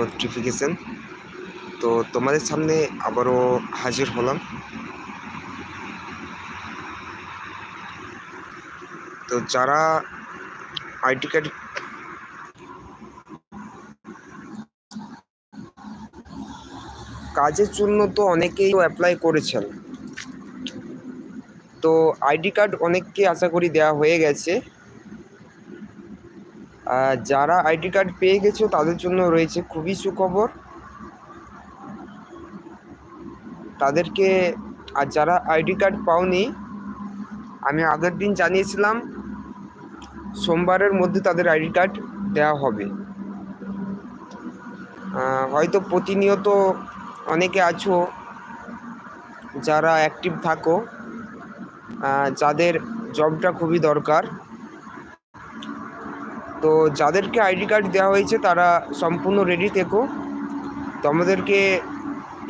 Notification তো তোমাদের সামনে আবারও হাজির হলাম। তো যারা আইডি কার্ড কাজের জন্য তো অনেকেই অ্যাপ্লাই করেছেন। তো আইডি কার্ড অনেককে আশা করি দেওয়া হয়ে গেছে। যারা আইডি কার্ড পেয়ে গেছো, তাদের জন্য রয়েছে খুবই সুখবর। তাদেরকে, আর যারা আইডি কার্ড পাওনি, আমি আগের দিন জানিয়েছিলাম, সোমবারের মধ্যে তাদের আইডি কার্ড দেওয়া হবে। হয়তো প্রতিনিয়ত অনেকে আছো যারা অ্যাক্টিভ থাকো যাদের জবটা খুবই দরকার। তো যাদেরকে আইডি কার্ড দেওয়া হয়েছে, তারা সম্পূর্ণ রেডি থেকো। তোমাদেরকে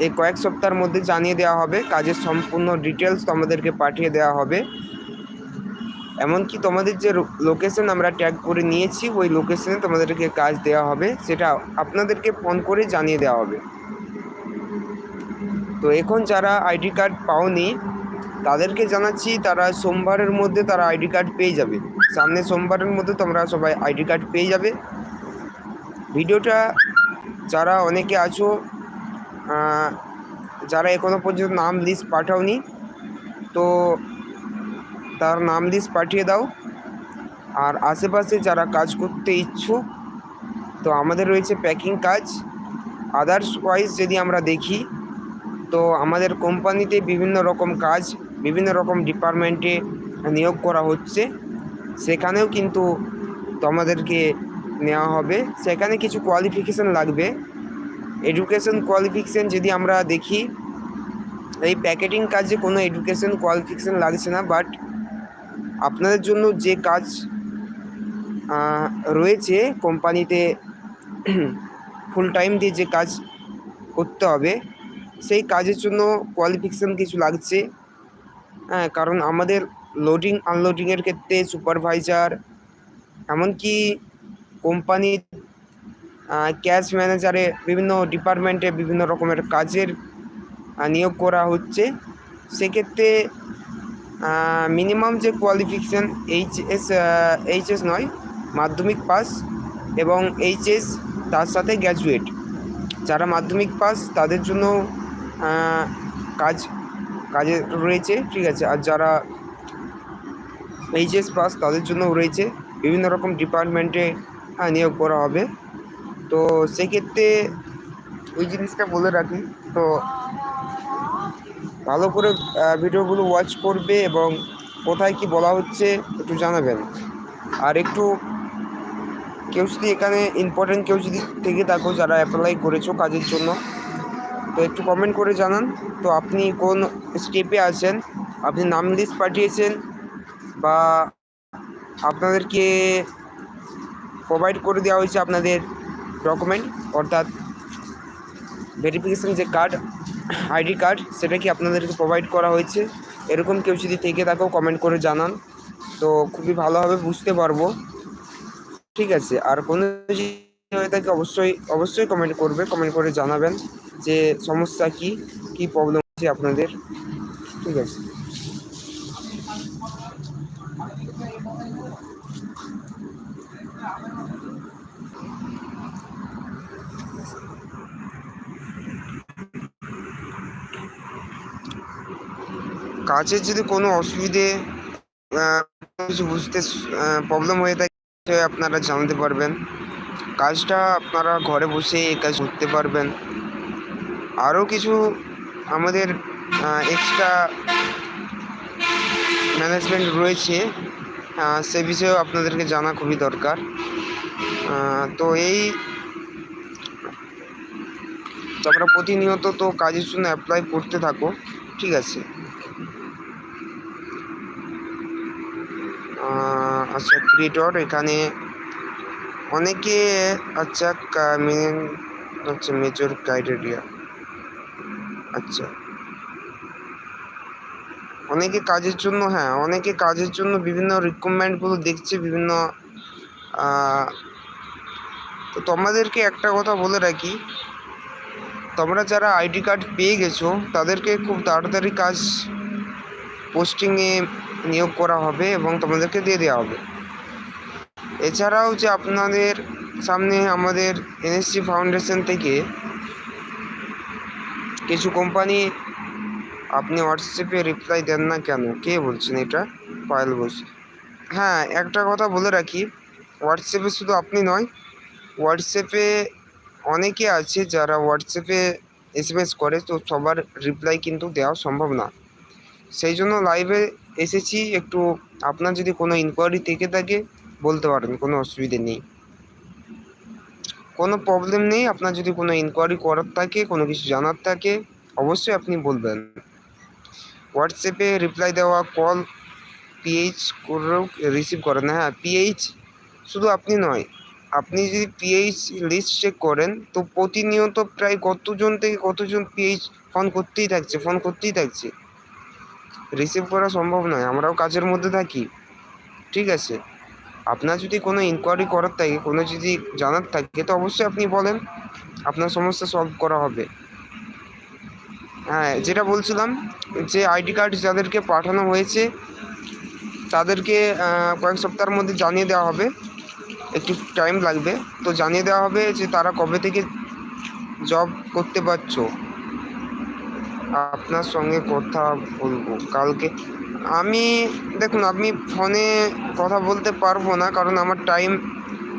এই কয়েক সপ্তাহের মধ্যে জানিয়ে দেওয়া হবে, কাজের সম্পূর্ণ ডিটেলস তোমাদেরকে পাঠিয়ে দেওয়া হবে। এমনকি তোমাদের যে লোকেশন আমরা ট্যাগ করে নিয়েছি, ওই লোকেশনে তোমাদেরকে কাজ দেওয়া হবে, সেটা আপনাদেরকে ফোন করে জানিয়ে দেওয়া হবে। তো এখন যারা আইডি কার্ড পাওনি তাদেরকে জানাচ্ছি, তারা সোমবারের মধ্যে তারা আইডি কার্ড পেয়ে যাবে। সামনে সোমবারের মধ্যে তোমরা সবাই আইডি কার্ড পেয়ে যাবে। ভিডিওটা যারা অনেকে আছো যারা এখনও পর্যন্ত নাম লিস্ট পাঠাওনি, তো তার নাম লিস্ট পাঠিয়ে দাও। আর আশেপাশে যারা কাজ করতে ইচ্ছুক, তো আমাদের রয়েছে প্যাকিং কাজ। আদার্স ওয়াইজ যদি আমরা দেখি, তো আমাদের কোম্পানিতে বিভিন্ন রকম কাজ বিভিন্ন রকম ডিপার্টমেন্টে নিয়োগ করা হচ্ছে। সেখানেও কিন্তু তোমাদেরকে নেওয়া হবে। সেখানে কিছু কোয়ালিফিকেশান লাগবে। এডুকেশন কোয়ালিফিকেশান যদি আমরা দেখি, এই প্যাকেটিং কাজে কোনো এডুকেশন কোয়ালিফিকেশান লাগছে না বাট আপনাদের জন্য যে কাজ রয়েছে কোম্পানিতে ফুল টাইম দিয়ে যে কাজ করতে হবে, সেই কাজের জন্য কোয়ালিফিকেশান কিছু লাগছে। হ্যাঁ কারণ আমাদের লোডিং আনলোডিংয়ের ক্ষেত্রে সুপারভাইজার এমনকি কোম্পানির ক্যাশ ম্যানেজারে বিভিন্ন ডিপার্টমেন্টে বিভিন্ন রকমের কাজের নিয়োগ করা হচ্ছে। সেক্ষেত্রে মিনিমাম যে কোয়ালিফিকেশান এইচএস এইচএস নয়, মাধ্যমিক পাস এবং এইচএস তার সাথে গ্র্যাজুয়েট যারা মাধ্যমিক পাস তাদের জন্য কাজ কাজে রয়েছে, ঠিক আছে? আর যারা এইচএস পাস তাদের জন্যও রয়েছে। বিভিন্ন রকম ডিপার্টমেন্টে হ্যাঁ নিয়োগ করা হবে। তো সেক্ষেত্রে ওই জিনিসটা বলে রাখি। তো ভালো করে ভিডিওগুলো ওয়াচ করবে এবং কোথায় কি বলা হচ্ছে একটু জানাবেন। আর একটু কেউ যদি এখানে ইম্পর্টেন্ট কেউ যদি থেকে থাকো, যারা অ্যাপ্লাই করেছ কাজের জন্য তো একটু কমেন্ট করে জানান তো আপনি কোন স্টেপে আছেন? আপনি নাম লিস্ট পাঠিয়েছেন বা আপনাদেরকে প্রোভাইড করে দেওয়া হয়েছে আপনাদের ডকুমেন্ট অর্থাৎ ভেরিফিকেশান যে কার্ড আইডি কার্ড সেটা কি আপনাদেরকে প্রোভাইড করা হয়েছে? এরকম কেউ যদি থেকে থাকো কমেন্ট করে জানান। তো খুবই ভালোভাবে বুঝতে পারব। ঠিক আছে, আর কোনো হয়ে থাকে অবশ্যই অবশ্যই কমেন্ট করবে কমেন্ট করে জানাবেন। যে সমস্যা কি কি প্রবলেম হচ্ছে আপনাদের? ঠিক আছে। কাজের যদি কোনো অসুবিধে কিছু বুঝতে প্রবলেম হয়ে থাকে আপনারা জানতে পারবেন। কাজটা আপনারা ঘরে বসে এই কাজ করতে পারবেন। আরও কিছু আমাদের এক্সট্রা ম্যানেজমেন্ট রয়েছে সে বিষয়েও আপনাদেরকে জানা খুবই দরকার। তো এই তোমরা প্রতিনিয়ত তো কাজের জন্য অ্যাপ্লাই করতে থাকো, ঠিক আছে? আচ্ছা ক্রিয়েটর এখানে অনেকে আচ্ছা হচ্ছে মেজর ক্রাইটেরিয়া আচ্ছা। অনেকে কাজের জন্য হ্যাঁ অনেকে কাজের জন্য বিভিন্ন রিকোয়ারমেন্টগুলো দেখছে, বিভিন্ন তো তোমাদেরকে একটা কথা বলে রাখি। তোমরা যারা আইডি কার্ড পেয়ে গেছো, তাদেরকে খুব তাড়াতাড়ি কাজ পোস্টিংয়ে নিয়োগ করা হবে এবং তোমাদেরকে দিয়ে দেওয়া হবে। এছাড়াও যে আপনাদের সামনে আমাদের এনএসসি ফাউন্ডেশন থেকে কিছু কোম্পানি আপনি হোয়াটসঅ্যাপে রিপ্লাই দেন না কেন? কে বলছেন এটা? পায়েল বলছি। হ্যাঁ একটা কথা বলে রাখি হোয়াটসঅ্যাপে শুধু আপনি নয় হোয়াটসঅ্যাপে অনেকে আছে যারা হোয়াটসঅ্যাপে এস এম এস করে, তো সবার রিপ্লাই কিন্তু দেওয়া সম্ভব না। সেই জন্য লাইভে এসেছি, একটু আপনার যদি কোনো ইনকোয়ারি থেকে থাকে, বলতে পারেন, কোনো অসুবিধে নেই। কোনো প্রবলেম নেই। আপনার যদি কোনো ইনকোয়ারি করার থাকে, কোনো কিছু জানার থাকে, অবশ্যই আপনি বলবেন। হোয়াটসঅ্যাপে রিপ্লাই দেওয়া কল পিএইচ করেও রিসিভ করেন না। হ্যাঁ পিএইচ শুধু আপনি নয়, আপনি যদি পিএইচ লিস্ট চেক করেন, তো প্রতিনিয়ত প্রায় কতজন থেকে কতজন পিএইচ ফোন করতেই থাকছে ফোন করতেই থাকছে। রিসিভ করা সম্ভব নয়, আমরাও কাজের মধ্যে থাকি, ঠিক আছে? আপনার যদি কোনো ইনকোয়ারি করার থাকে, কোনো যদি জানার থাকে, তো অবশ্যই আপনি বলেন। আপনার সমস্যা সলভ করা হবে। হ্যাঁ যেটা বলছিলাম যে আইডি কার্ড যাদেরকে পাঠানো হয়েছে, তাদেরকে কয়েক সপ্তাহের মধ্যে জানিয়ে দেওয়া হবে। একটু টাইম লাগবে। তো জানিয়ে দেওয়া হবে যে তারা কবে থেকে জব করতে পারছ। আপনার সঙ্গে কথা বলব। কালকে আমি, দেখুন, আমি ফোনে কথা বলতে পারব না, কারণ আমার টাইম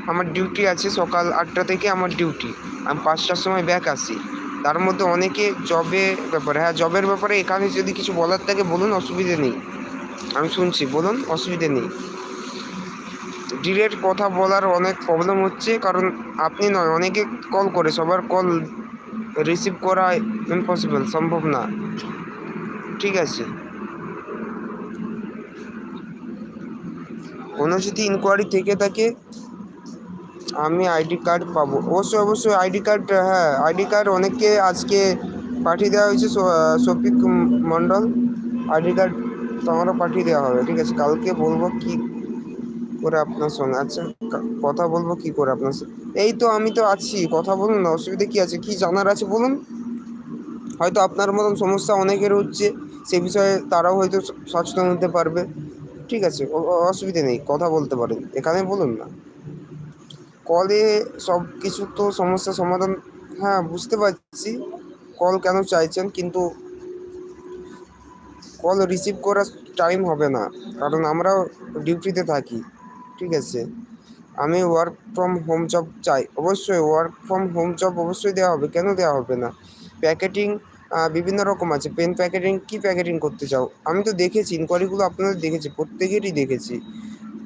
আমার ডিউটি আছে সকাল আটটা থেকে আমার ডিউটি আমি পাঁচটার সময় ব্যাক আসি। তার মধ্যে অনেকে জবে ব্যাপারে হ্যাঁ জবের ব্যাপারে এখানে যদি কিছু বলার থাকে, বলুন, অসুবিধে নেই। আমি শুনছি, বলুন, অসুবিধে নেই। ডিরেক্ট কথা বলার অনেক প্রবলেম হচ্ছে, কারণ আপনি নয়, অনেকে কল করে, সবার কল রিসিভ করা ইম্পসিবল সম্ভব না। ঠিক আছে। কোনো যদি ইনকোয়ারি থেকে থাকে, আমি আইডি কার্ড পাবো। অবশ্যই অবশ্যই আইডি কার্ড হ্যাঁ আইডি কার্ড অনেককে আজকে পাঠিয়ে দেওয়া হয়েছে শফিক মণ্ডল। আইডি কার্ড তো আমারও পাঠিয়ে দেওয়া হবে, ঠিক আছে? কালকে বলব কি করে আপনার সঙ্গে। আচ্ছা কথা বলব কি করে আপনার সঙ্গে? এই তো আমি তো আছি, কথা বলুন না, অসুবিধা কী আছে? কি জানার আছে বলুন? হয়তো আপনার মতন সমস্যা অনেকের হচ্ছে, সে বিষয়ে তারাও হয়তো সচেতন হতে পারবে। ঠিক আছে অসুবিধে নেই, কথা বলতে পারেন। এখানে বলুন না। কলে সব কিছু তো সমস্যা সমাধান হ্যাঁ বুঝতে পারছি। কল কেন চাইছেন, কিন্তু কল রিসিভ করার টাইম হবে না, কারণ আমরাও ডিউটিতে থাকি, ঠিক আছে। আমি ওয়ার্ক ফ্রম হোম জব চাই, অবশ্যই ওয়ার্ক ফ্রম হোম জব অবশ্যই দেওয়া হবে, কেন দেওয়া হবে না? প্যাকেটিং বিভিন্ন রকম আছে। পেন প্যাকেটিং কী প্যাকেটিং করতে চাও? আমি তো দেখেছি ইনকোয়ারিগুলো আপনাদের দেখেছি, প্রত্যেকেরই দেখেছি।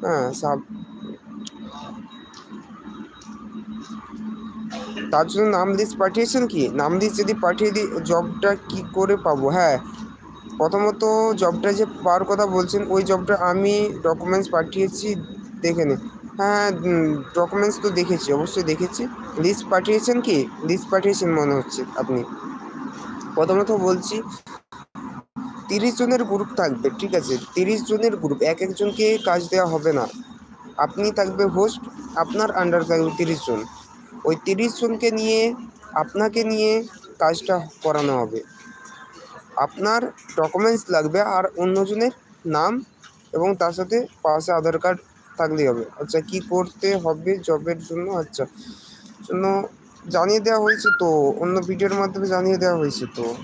হ্যাঁ সাব। তার জন্য নাম লিস্ট পাঠিয়েছেন কি? নাম লিস্ট যদি পাঠিয়ে দিই জবটা কি করে পাবো? হ্যাঁ প্রথমত জবটা যে পাওয়ার কথা বলছেন, ওই জবটা আমি ডকুমেন্টস পাঠিয়েছি, দেখে নে। হ্যাঁ ডকুমেন্টস তো দেখেছি, অবশ্যই দেখেছি। লিস্ট পাঠিয়েছেন কি? লিস্ট পাঠিয়েছেন মনে হচ্ছে আপনি। প্রথমত বলছি, তিরিশ জনের গ্রুপ থাকবে, ঠিক আছে? তিরিশ জনের গ্রুপ এক একজনকে কাজ দেওয়া হবে না। আপনি থাকবে হোস্ট আপনার আন্ডার থাকবে তিরিশ জন। ওই তিরিশ জনকে নিয়ে, আপনাকে নিয়ে কাজটা করানো হবে। আপনার ডকুমেন্টস লাগবে আর অন্যজনের নাম এবং তার সাথে পাশে আধার কার্ড থাকলেই হবে। আচ্ছা কী করতে হবে জবের জন্য? আচ্ছা জন্য জানিয়ে দেওয়া হয়েছে তো, অন্য ভিডিওর মাধ্যমে জানিয়ে দেওয়া হয়েছে তো।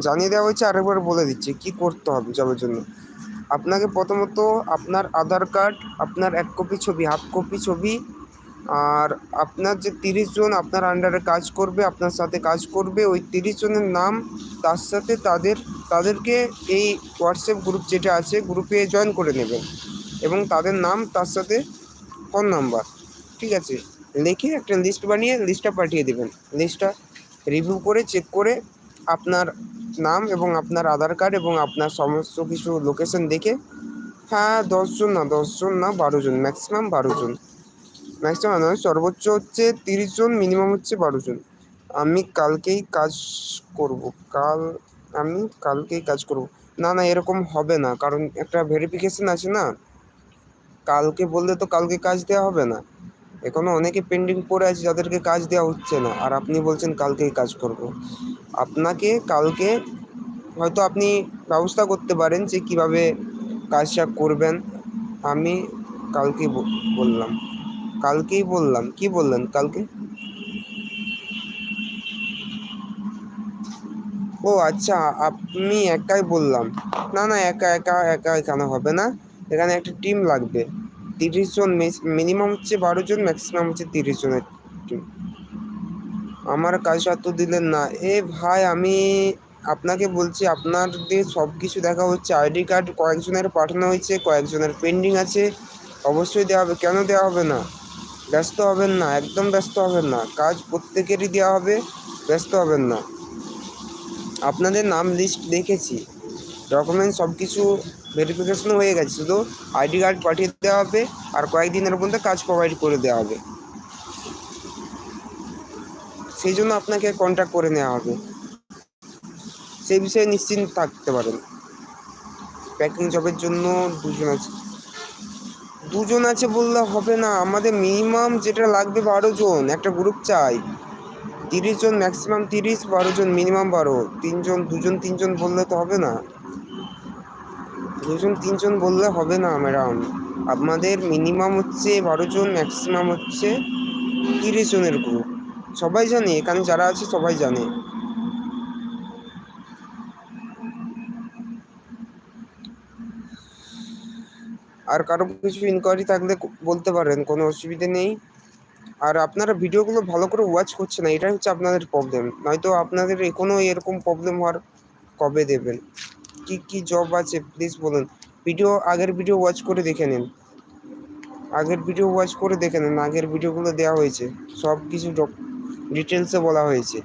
জানিয়ে দেওয়া হয়েছে, আরেকবার বলে দিচ্ছি, কী করতে হবে জবের জন্য? আপনাকে প্রথমত আপনার আধার কার্ড, আপনার এক কপি ছবি, হাফ কপি ছবি, আর আপনার যে তিরিশ জন আপনার আন্ডারে কাজ করবে, আপনার সাথে কাজ করবে, ওই তিরিশ জনের নাম, তার সাথে তাদের, তাদেরকে এই হোয়াটসঅ্যাপ গ্রুপ যেটা আছে গ্রুপে জয়েন করে নেবেন। এবং তাদের নাম, তার সাথে ফোন নাম্বার ঠিক আছে? লিখে একটা লিস্ট বানিয়ে লিস্টটা পাঠিয়ে দেবেন। লিস্টটা রিভিউ করে চেক করে আপনার নাম এবং আপনার আধার কার্ড এবং আপনার সমস্ত কিছু লোকেশন দেখে হ্যাঁ দশজন না দশজন না, বারো জন ম্যাক্সিমাম বারো জন। ম্যাক্সিমাম নয়, সর্বোচ্চ হচ্ছে তিরিশ জন মিনিমাম হচ্ছে বারো জন। আমি কালকেই কাজ করব, কাল, আমি কালকেই কাজ করব। না না, এরকম হবে না, কারণ একটা ভেরিফিকেশন আছে না? কালকে বললে তো কালকে কাজ দেওয়া হবে না। এখনও অনেকে পেন্ডিং পড়ে আছে যাদেরকে কাজ দেওয়া হচ্ছে না। আর আপনি বলছেন কালকেই কাজ করব। আপনাকে কালকে হয়তো আপনি ব্যবস্থা করতে পারেন যে কীভাবে কাজটা করবেন। আমি কালকেই বললাম। কালকেই বললাম। কি বললেন কালকে? ও আচ্ছা আপনি একাই বললাম। না না, একা একা একা এখানে হবে না। এখানে একটা টিম লাগবে। তিরিশ জন মিনিমাম হচ্ছে বারো জন ম্যাক্সিমাম হচ্ছে তিরিশ জনের আমার কাজটা তো দিলেন না। এ ভাই, আমি আপনাকে বলছি আপনার দিয়ে সব কিছু দেখা হচ্ছে। আইডি কার্ড কয়েকজনের পাঠানো হয়েছে, কয়েকজনের পেন্ডিং আছে। অবশ্যই দেওয়া হবে। কেন দেওয়া হবে না? ব্যস্ত হবেন না, একদম ব্যস্ত হবেন না। কাজ প্রত্যেকেরই দেওয়া হবে, ব্যস্ত হবেন না। আপনাদের নাম লিস্ট দেখেছি। ডকুমেন্ট সব কিছু ভেরিফিকেশন হয়ে গেছে। শুধু আইডি কার্ড পাঠিয়ে দেওয়া হবে আর কয়েকদিনের মধ্যে কাজ প্রোভাইড করে দেওয়া হবে। সেই জন্য আপনাকে কন্ট্যাক্ট করে নেওয়া হবে। সেই বিষয়ে নিশ্চিন্ত থাকতে পারেন। প্যাকিং জবের জন্য দুজন আছে। দুজন আছে বললে হবে না। আমাদের মিনিমাম যেটা লাগবে বারো জন, একটা গ্রুপ চাই। তিরিশ জন ম্যাক্সিমাম তিরিশ, বারো জন মিনিমাম বারো। তিনজন, দুজন, তিনজন বললে তো হবে না। দুজন, তিনজন বললে হবে না, ম্যাডাম। আপনাদের মিনিমাম হচ্ছে বারো জন, ম্যাক্সিমাম হচ্ছে তিরিশ জনের গ্রুপ সবাই জানে, এখানে যারা আছে সবাই জানে। আর কারও কিছু ইনকোয়ারি থাকলে বলতে পারেন, কোনো অসুবিধে নেই। আর আপনারা ভিডিওগুলো ভালো করে ওয়াচ করছে না, এটাই হচ্ছে আপনাদের প্রবলেম নয়তো আপনাদের কোনো এরকম প্রবলেম হওয়ার কবে দেবেন। কি কি জব আছে? প্লিজ বলুন। ভিডিও আগের ভিডিও ওয়াচ করে দেখে নিন। আগের ভিডিও ওয়াচ করে দেখে নিন। আগের ভিডিওগুলো দেওয়া হয়েছে। সব কিছু ডিটেলসে বলা হয়েছে।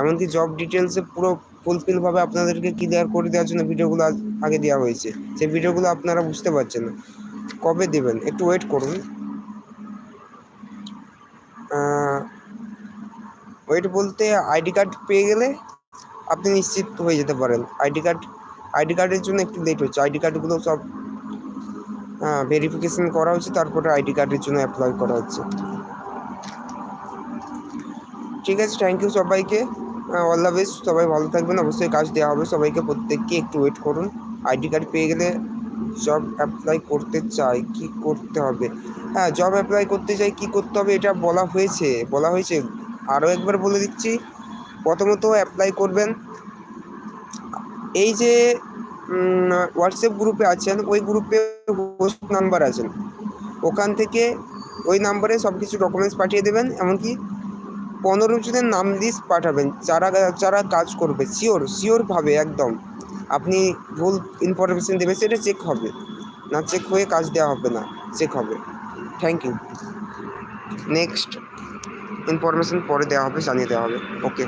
এমনকি জব ডিটেলসে পুরো ফুলফিলভাবে আপনাদেরকে ক্লিয়ার করে দেওয়ার জন্য ভিডিওগুলো আগে দেওয়া হয়েছে। সেই ভিডিওগুলো আপনারা বুঝতে পারছেন না। কবে দেবেন? একটু ওয়েট করুন। ওয়েট বলতে আইডি কার্ড পেয়ে গেলে আপনি নিশ্চিত হয়ে যেতে পারেন। আইডি কার্ড আইডি কার্ডের জন্য একটু লেট হচ্ছে। আইডি কার্ডগুলো সব হ্যাঁ ভেরিফিকেশন করা হচ্ছে, তারপরে আইডি কার্ডের জন্য অ্যাপ্লাই করা হচ্ছে। ঠিক আছে থ্যাংক ইউ সবাইকে। অল দ্য বেস্ট সবাই ভালো থাকবেন, অবশ্যই কাজ দেওয়া হবে। সবাইকে প্রত্যেককে একটু ওয়েট করুন। আইডি কার্ড পেয়ে গেলে জব অ্যাপ্লাই করতে চাই, কি করতে হবে? হ্যাঁ জব অ্যাপ্লাই করতে চাই, কি করতে হবে এটা বলা হয়েছে বলা হয়েছে। আরও একবার বলে দিচ্ছি। প্রথমত অ্যাপ্লাই করবেন এই যে হোয়াটসঅ্যাপ গ্রুপে আছেন, ওই গ্রুপে হোস্ট নাম্বার আছেন। ওখান থেকে ওই নাম্বারে সব কিছু ডকুমেন্টস পাঠিয়ে দেবেন, এমনকি পনেরো জনের নাম লিস্ট পাঠাবেন, যারা যারা কাজ করবে শিওর শিওরভাবে একদম। আপনি ভুল ইনফরমেশন দেবে সেটা চেক হবে। না চেক হয়ে কাজ দেওয়া হবে না চেক হবে। থ্যাংক ইউ নেক্সট ইনফরমেশন পরে দেওয়া হবে, জানিয়ে দেওয়া হবে। ওকে